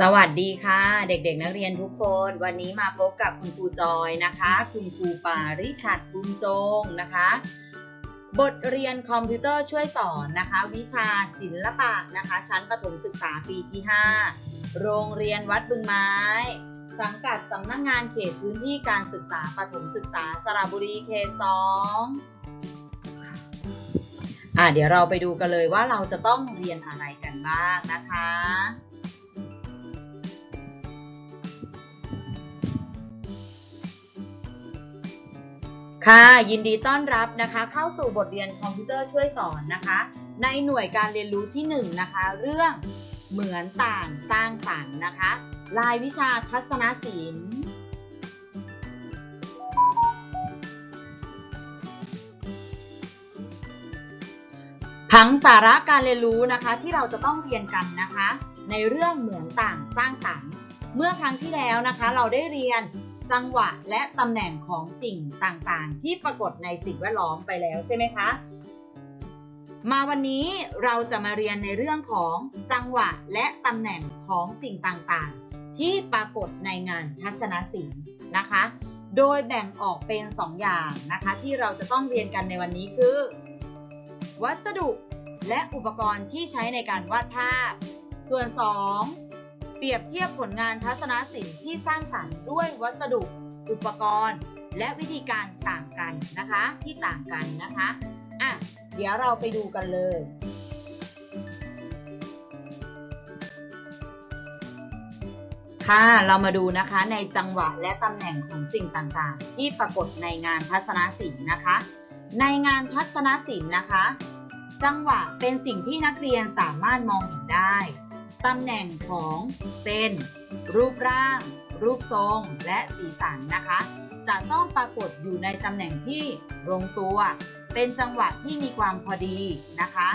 สวัสดีค่ะ เด็กๆนักเรียนทุกคน วันนี้มาพบกับคุณครูจอยนะคะ คุณครูปาริชัดกุมจงนะคะ บทเรียนคอมพิวเตอร์ช่วยสอนนะคะ วิชาศิลปะนะคะ ชั้นประถมศึกษาปีที่ 5 โรงเรียนวัดบึงไม้ สังกัดสำนักงงานเขตพื้นที่การศึกษาประถมศึกษาสระบุรีเขตสองอะเดี๋ยวเราไปดูกันเลยว่าเราจะต้องเรียนอะไรกันบ้างนะคะ ค่ะยินดีต้อนรับนะคะ เข้าสู่บทเรียนคอมพิวเตอร์ช่วยสอนนะคะ ในหน่วยการเรียนรู้ที่1นงนะคะ เรื่องเหมือนต่างสร้างสรรค์นะคะ รายวิชาทัศนศิลป์ผังสาระการเรียนรู้นะคะที่เราจะต้องเรียนกันนะคะ ในเรื่องเหมือนต่างสร้างสรรค์ เมื่อครั้งที่แล้วนะคะ เราได้เรียน จังหวะและตำแหน่งของสิ่งต่างๆ ที่ปรากฏในสิ่งแวดล้อมไปแล้วใช่ไหมคะ มาวันนี้เราจะมาเรียนในเรื่องของจังหวะและตำแหน่งของสิ่งต่างๆ ที่ปรากฏในงานทัศนศิลป์นะคะ โดยแบ่งออกเป็น 2 อย่างนะคะ ที่เราจะต้องเรียนกันในวันนี้คือ วัสดุและอุปกรณ์ที่ใช้ในการวาดภาพ ส่วน 2 เปรียบเทียบผลงานทัศนศิลป์ที่สร้างสรรค์ด้วยวัสดุ อุปกรณ์ และวิธีการต่างกันนะคะที่ต่างกันนะคะอะเดี๋ยวเราไปดูกันเลยค่ะเรามาดูนะคะในจังหวะและตำแหน่งของสิ่งต่างๆ ที่ปรากฏในงานทัศนศิลป์นะคะ ในงานทัศนศิลป์นะคะ จังหวะเป็นสิ่งที่นักเรียนสามารถมองเห็นได้ ตำแหน่งของเส้น รูปร่าง รูปทรง และสีสันนะคะ จะต้องปรากฏอยู่ในตำแหน่งที่ลงตัว เป็นจังหวะที่มีความพอดีนะคะ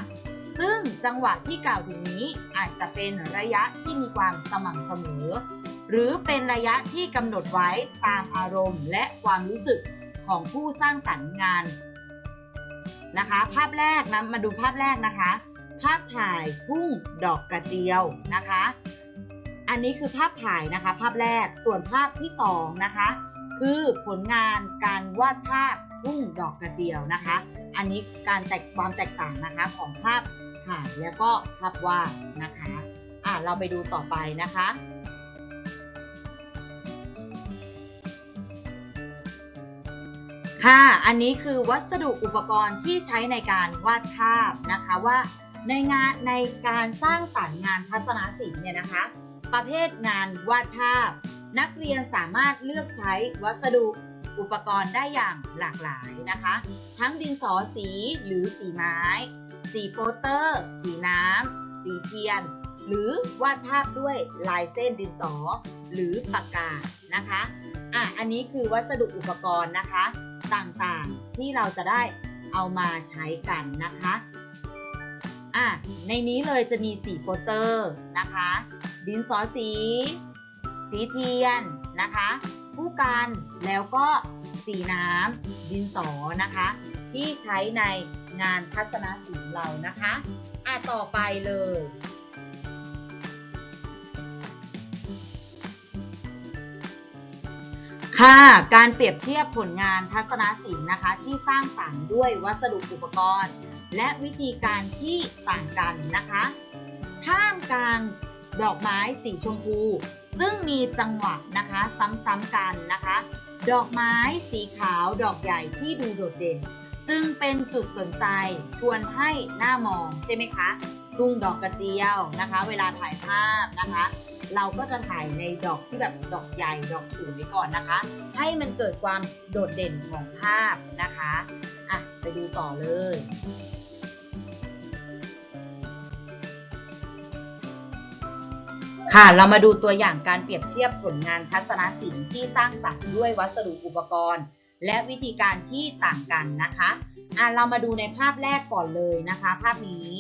ซึ่งจังหวะที่กล่าวถึงนี้อาจจะเป็นระยะที่มีความสม่ำเสมอ หรือเป็นระยะที่กำหนดไว้ตามอารมณ์ และความรู้สึกของผู้สร้างสรรค์งานนะคะ ภาพแรกนะมาดูภาพแรกนะคะ ภาพถ่ายทุ่งดอกกระเจียวนะคะ อันนี้คือภาพถ่ายนะคะ ภาพแรกส่วนภาพที่สองนะคะคือผลงานการวาดภาพทุ่งดอกกระเจียวนะคะ อันนี้การแตกความแตกต่างนะคะของภาพถ่ายแล้วก็ภาพวาดนะคะอะเราไปดูต่อไปนะคะค่ะ อันนี้คือวัสดุอุปกรณ์ที่ใช้ในการวาดภาพนะคะว่า ในงานในการสร้างสรรค์งานทัศนศิลป์เนี่ยนะคะ ประเภทงานวาดภาพ นักเรียนสามารถเลือกใช้วัสดุอุปกรณ์ได้อย่างหลากหลายนะคะ ทั้งดินสอสีหรือสีไม้ สีโปสเตอร์ สีน้ำ สีเทียน หรือวาดภาพด้วยลายเส้นดินสอ หรือปากกานะคะอะอันนี้คือวัสดุอุปกรณ์นะคะ ต่างๆที่เราจะได้เอามาใช้กันนะคะ อะในนี้เลยจะมีสีโปสเตอร์นะคะ ดินสอสี สีเทียนนะคะ ผู้กันแล้วก็สีน้ำดินสอนะคะ ที่ใช้ในงานทัศนศิลป์เรานะคะอะต่อไปเลยค่ะ การเปรียบเทียบผลงานทัศนศิลป์นะคะ ที่สร้างสรรค์ด้วยวัสดุอุปกรณ์ และวิธีการที่ต่างกันนะคะท่ามกลางดอกไม้สีชมพู ซึ่งมีจังหวะนะคะซ้ำๆกันนะคะ ดอกไม้สีขาวดอกใหญ่ที่ดูโดดเด่น จึงเป็นจุดสนใจชวนให้หน้ามองใช่ไหมคะทุ่งดอกกระเจียวนะคะ เวลาถ่ายภาพนะคะ เราก็จะถ่ายในดอกที่แบบดอกใหญ่ดอกสูงไวยก่อนนะคะ ให้มันเกิดความโดดเด่นของภาพนะคะอะไปดูต่อเลย ค่ะ เรามาดูตัวอย่างการเปรียบเทียบผลงานทัศนศิลป์ที่สร้างสรรค์ด้วยวัสดุอุปกรณ์ และวิธีการที่ต่างกันนะคะอะเรามาดูในภาพแรกก่อนเลยนะคะ ภาพนี้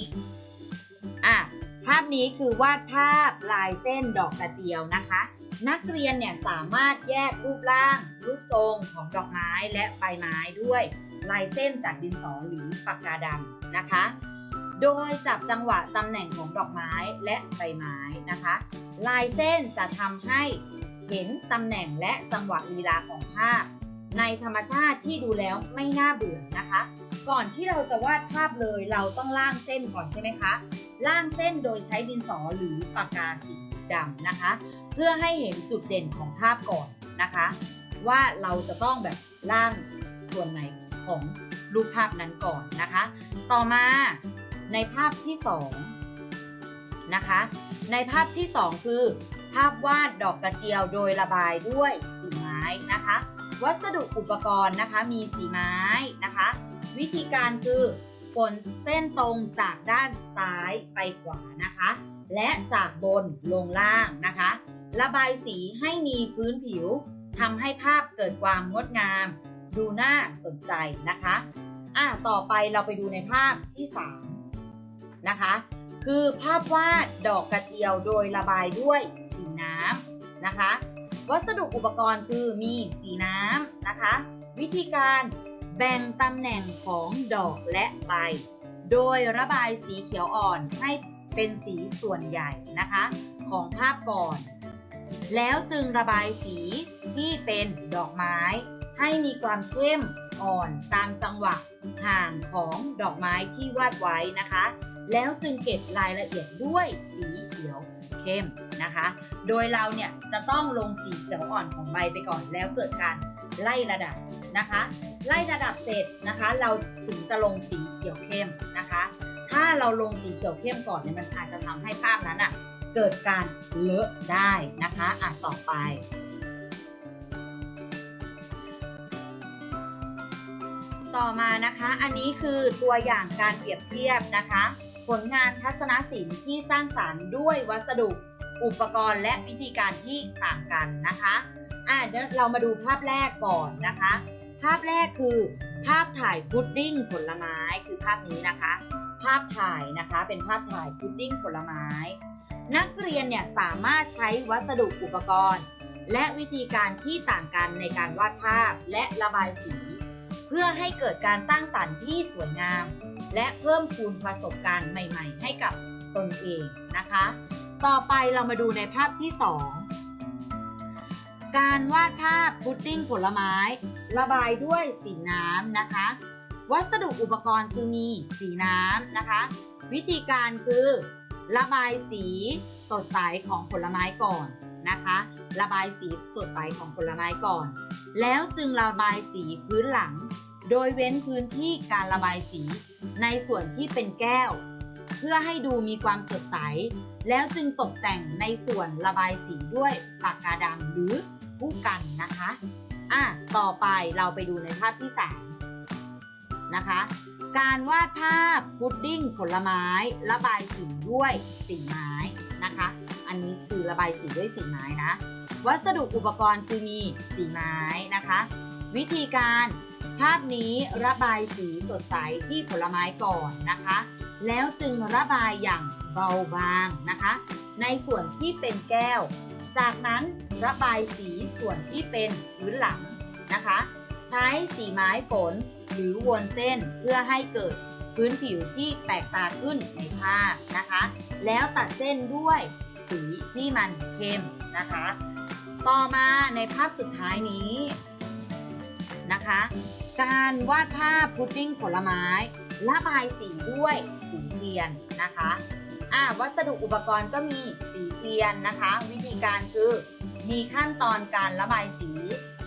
อะภาพนี้คือวาดภาพลายเส้นดอกกระเจียวนะคะ นักเรียนเนี่ยสามารถแยกรูปร่าง รูปทรงของดอกไม้และใบไม้ด้วยลายเส้นจากดินสอหรือปากกาดำนะคะ โดยจับจังหวะตำแหน่งของดอกไม้และใบไม้นะคะ ลายเส้นจะทำให้เห็นตำแหน่งและจังหวะลีลาของภาพ ในธรรมชาติที่ดูแล้วไม่น่าเบื่อนะคะ ก่อนที่เราจะวาดภาพเลยเราต้องล่างเส้นก่อนใช่ไหมคะล่างเส้นโดยใช้ดินสอหรือปากกาสีดำนะคะ เพื่อให้เห็นจุดเด่นของภาพก่อนนะคะ ว่าเราจะต้องแบบล่างส่วนไหนของรูปภาพนั้นก่อนนะคะ ต่อมา ในภาพที่2นะคะในภาพที่ 2 คือ ภาพวาดดอกกระเจียวโดยระบายด้วยสีไม้นะคะ วัสดุอุปกรณ์นะคะมีสีไม้นะคะ วิธีการคือฝนเส้นตรงจากด้านซ้ายไปขวานะคะ และจากบนลงล่างนะคะ ระบายสีให้มีพื้นผิวทำให้ภาพเกิดความงดงาม ดูน่าสนใจนะคะอะต่อไปเราไปดูในภาพที่ 3 นะคะ คือภาพวาดดอกกระเจียวโดยระบายด้วยสีน้ำนะคะ วัสดุอุปกรณ์คือมีสีน้ำนะคะ วิธีการแบ่งตำแหน่งของดอกและใบ โดยระบายสีเขียวอ่อนให้เป็นสีส่วนใหญ่นะคะ ของภาพก่อน แล้วจึงระบายสีที่เป็นดอกไม้ ให้มีความเข้ม อ่อนตามจังหวะห่างของดอกไม้ที่วาดไว้นะคะ แล้วจึงเก็บรายละเอียดด้วยสีเขียวเข้มนะคะ โดยเราเนี่ยจะต้องลงสีเขียวอ่อนของใบไปก่อนแล้วเกิดการไล่ระดับนะคะ ไล่ระดับเสร็จนะคะ เราถึงจะลงสีเขียวเข้มนะคะ ถ้าเราลงสีเขียวเข้มก่อนเนี่ยมันอาจจะทำให้ภาพนั้นอะเกิดการเลอะได้นะคะอะต่อไป ต่อมานะคะ อันนี้คือตัวอย่างการเปรียบเทียบนะคะ ผลงานทัศนศิลป์ที่สร้างสารรค์ด้วยวัสดุ อุปกรณ์และวิธีการที่ต่างกันนะคะอะเดี๋ยวเรามาดูภาพแรกก่อนนะคะ ภาพแรกคือ ภาพถ่ายพุดดิ้งผลไม้คือภาพนี้นะคะ ภาพถ่ายนะคะเป็นภาพถ่ายพุดดิ้งผลไม้ นักเรียนเนี่ยสามารถใช้วัสดุอุปกรณ์ และวิธีการที่ต่างกันในการวาดภาพและระบายสี เพื่อให้เกิดการสร้างสรรค์ที่สวยงาม และเพิ่มพูนประสบการณ์ใหม่ ๆ ให้กับตนเองนะคะ ต่อไปเรามาดูในภาพที่ 2 การวาดภาพพุดดิ้งผลไม้ ระบายด้วยสีน้ำนะคะ วัสดุอุปกรณ์คือมีสีน้ำนะคะ วิธีการคือ ระบายสีสดใสของผลไม้ก่อน นะคะ ระบายสีสดใสของผลไม้ก่อน แล้วจึงระบายสีพื้นหลัง โดยเว้นพื้นที่การระบายสีในส่วนที่เป็นแก้ว เพื่อให้ดูมีความสดใส แล้วจึงตกแต่งในส่วนระบายสีด้วยปากกาดำหรือผู้กันนะคะอะต่อไปเราไปดูในภาพที่3นะคะ การวาดภาพพุดดิ้งผลไม้ ระบายสีด้วยสีไม้นะคะ อันนี้คือระบายสีด้วยสีไม้นะ วัสดุอุปกรณ์คือมีสีไม้นะคะ วิธีการภาพนี้ระบายสีสดใสที่ผลไม้ก่อนนะคะ แล้วจึงระบายอย่างเบาบางนะคะ ในส่วนที่เป็นแก้ว จากนั้นระบายสีส่วนที่เป็นพื้นหลังนะคะ ใช้สีไม้ฝนหรือวนเส้นเพื่อให้เกิดพื้นผิวที่แปลกตาขึ้นในภาพนะคะ แล้วตัดเส้นด้วย สีที่มันเข้มนะคะ ต่อมาในภาพสุดท้ายนี้นะคะ การวาดภาพพุดดิ้งผลไม้ระบายสีด้วยสีเทียนนะคะอ่าวัสดุอุปกรณ์ก็มีสีเทียนนะคะ วิธีการคือมีขั้นตอนการระบายสี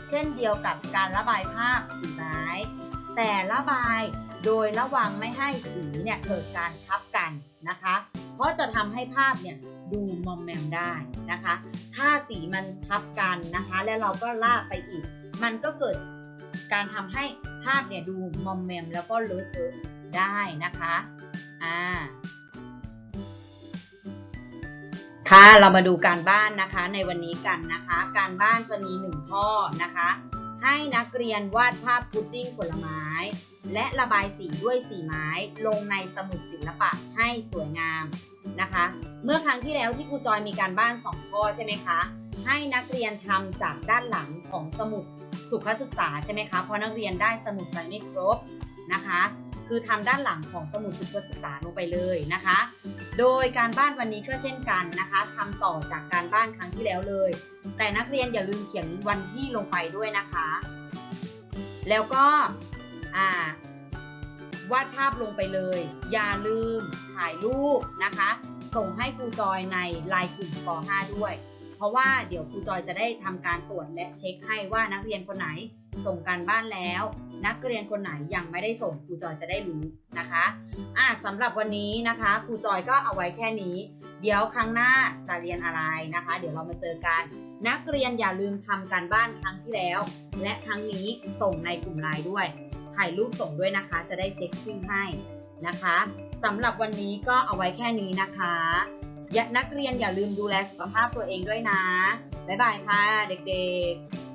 เช่นเดียวกับการระบายภาพสีไม้แต่ระบายโดยระวังไม่ให้สีเนี่ยเกิดการทับกันนะคะ เพราะจะทำให้ภาพเนี่ยดูมอมแมมได้นะคะ ถ้าสีมันทับกันนะคะ และเราก็ลากไปอีก มันก็เกิดการทำให้ภาพเนี่ยดูมอมแมมแล้วก็เลอะเทอะได้นะคะอ่าค่ะเรามาดูการบ้านนะคะในวันนี้กันนะคะ การบ้านจะมีหนึ่งข้อนะคะ ให้นักเรียนวาดภาพพุดดิ้งผลไม้ และระบายสีด้วยสีไม้ลงในสมุดศิลปะให้สวยงามนะคะ เมื่อครั้งที่แล้วที่ครูจอยมีการบ้าน 2 ข้อใช่ไหมคะ ให้นักเรียนทำจากด้านหลังของสมุดสุขศึกษาใช่ไหมคะเพราะนักเรียนได้สมุดไปไม่ครบนะคะ คือทำด้านหลังของสมุดฝึกศึกษาลงไปเลยนะคะ โดยการบ้านวันนี้ก็เช่นกันนะคะทำต่อจากการบ้านครั้งที่แล้วเลย แต่นักเรียนอย่าลืมเขียนวันที่ลงไปด้วยนะคะ แล้วก็อ่าวาดภาพลงไปเลย อย่าลืมถ่ายรูปนะคะ ส่งให้ครูจอยในไลน์กลุ่มป .5 ด้วย เพราะว่าเดี๋ยวครูจอยจะได้ทำการตรวจและเช็คให้ว่านักเรียนคนไหน ส่งการบ้านแล้ว นักเรียนคนไหนยังไม่ได้ส่งครูจอยจะได้รู้นะคะอะสำหรับวันนี้นะคะครูจอยก็เอาไว้แค่นี้ เดี๋ยวครั้งหน้าจะเรียนอะไรนะคะ เดี๋ยวเรามาเจอกัน นักเรียนอย่าลืมทำการบ้านครั้งที่แล้ว และครั้งนี้ส่งในกลุ่มไลน์ด้วยถ่ายรูปส่งด้วยนะคะ จะได้เช็คชื่อให้นะคะสำหรับวันนี้ก็เอาไว้แค่นี้นะคะยนักเรียนอย่าลืมดูแลสุขภาพตัวเองด้วยนะ บ๊ายบายค่ะเด็กๆ